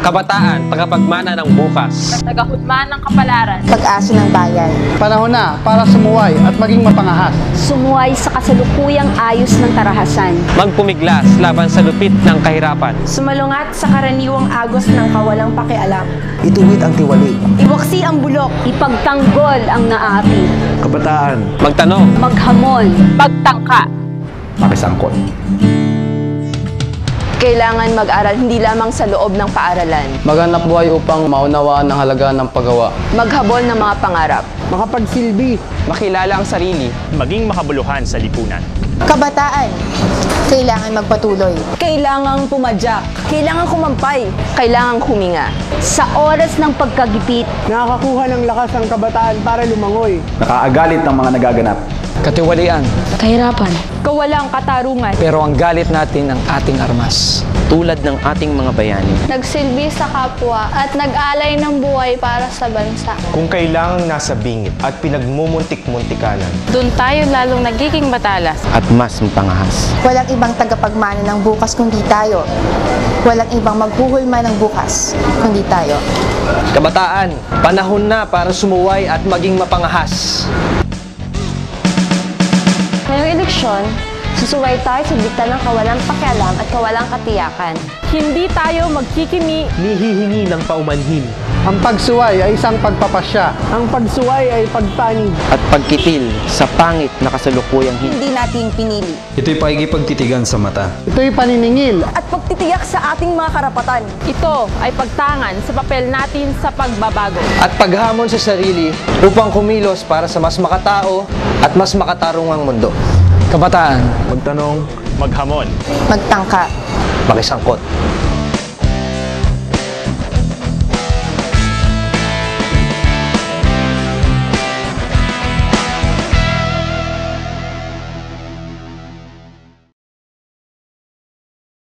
Kabataan, tagapagmana ng bukas. Tagahutman ng kapalaran. Pag-asa ng bayan. Panahon na para sumuway at maging mapangahas. Sumuway sa kasalukuyang ayos ng tarahasan. Magpumiglas laban sa lupit ng kahirapan. Sumalungat sa karaniwang agos ng kawalang pakialam. Ituwid ang tiwali. Iwaksi ang bulok. Ipagtanggol ang naapi. Kabataan. Magtanong, Maghamon. Pagtangka. Makisangkot. Kailangan mag-aral hindi lamang sa loob ng paaralan. Maghanap buhay upang maunawaan ang halaga ng paggawa. Maghabol ng mga pangarap. Makapagsilbi. Makilala ang sarili. maging makabuluhan sa lipunan. Kabataan. Kailangan magpatuloy. Kailangang pumadyak. Kailangan kumampay. Kailangang huminga. Sa oras ng pagkagipit, Nakakakuha ng lakas ang kabataan para lumangoy. Nakaagalit ng mga nagaganap. Katiwalian. kahirapan, Kawalang katarungan. Pero ang galit natin ang ating armas. tulad ng ating mga bayani. nagsilbi sa kapwa at nag-alay ng buhay para sa bansa. Kung kailangang nasa bingit at pinagmumuntik-muntikanan, Doon tayo lalong nagiging matalas. At mas mapangahas. Walang ibang tagapagmana ng bukas kundi tayo. Walang ibang maghuhulma ng bukas kundi tayo. kabataan, panahon na para sumuway at maging mapangahas. Eleksyon, susuway tayo sa dikta ng kawalang pakialam at kawalang katiyakan. Hindi tayo magkikimi. Nihihingi ng paumanhin. Ang pagsuway ay isang pagpapasya. Ang pagsuway ay pagpanig. At pagkitil sa pangit na kasalukuyang hindi. Hindi natin pinili. Ito'y pakikipagtitigan sa mata. Ito'y paniningil. At pagtitiyak sa ating mga karapatan. Ito ay pagtangan sa papel natin sa pagbabago. At paghamon sa sarili upang kumilos para sa mas makatao at mas makatarungang mundo. Kabataan. magtanong, maghamon. Magtangka. Makisangkot.